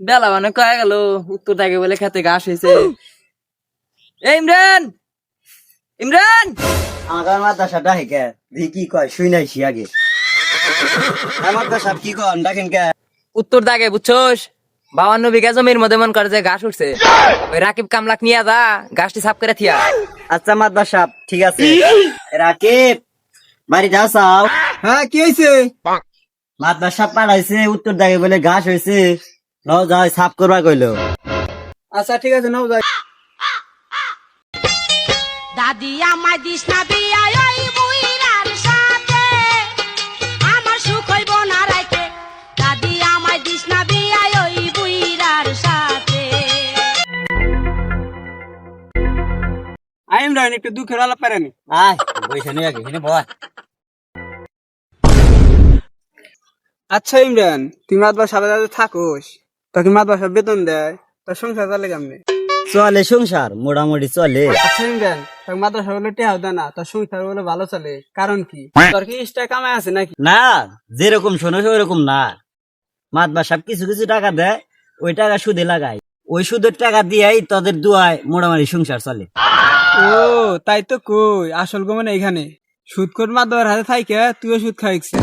বেলা মানে কয়ে গেল? উত্তর থাকে বলে খেতে ঘাস হয়েছে ইমরান! ইমরান! আমার মাদ্রাসা ডাকে কি? কয়? শুই নাইছি আগে। মাদ্রাসা কি কন ডাকেন কে? উত্তর দাগে বুঝছোস? বাবান্ন বিঘা জমির মধ্যে মন করে যে ঘাস উঠছে। ওই রাকিব কামলাক নিয়ে যা ঘাসটি সাফ করে থিয়া। আচ্ছা মাদ্রাসা ঠিক আছে। রাকিব বাড়ি যাও চাও হ্যাঁ কি হয়েছে মাদ্রাসা পাড়াইছে উত্তর দাগে বলে ঘাস হয়েছে ন যাও সাফ করবা কইলো। আচ্ছা ঠিক আছে নাও যাই। দাদি আমায় দিস না বিয়া ওই বুইরার সাথে। আমার সুখ হইব না রাইতে। দাদি আমায় দিস না বিয়া ওই বুইরার সাথে। আই ইমরান একটু দুঃখের আলাপ পারেনি আয় বইছে নিয়ে আগে এখানে বয়। আচ্ছা ইমরান তুমি সাথে সাথে থাকোস। তোকে সাহেব বেতন দেয় তোর সংসার চালে কেমনে? চলে সংসার মোটামুটি চলে। আচ্ছা ইমরান তোর মাদ্রাসা বলে টেহাও দেয় না তোর সংসার বলে ভালো চলে কারণ কি? তোর কি ইস্টা কামাই আছে নাকি? না যেরকম শোনো ওরকম না। সব কিছু কিছু টাকা দেয় ওই টাকা সুদে লাগায়। ওই সুদের টাকা দিয়েই তোদের দুয়ায় মোটামুটি সংসার চলে। ও তাই তো কই আসল গো মানে এখানে সুদ কর মাদবার হাতে থাইকে তুইও সুদ খাইছে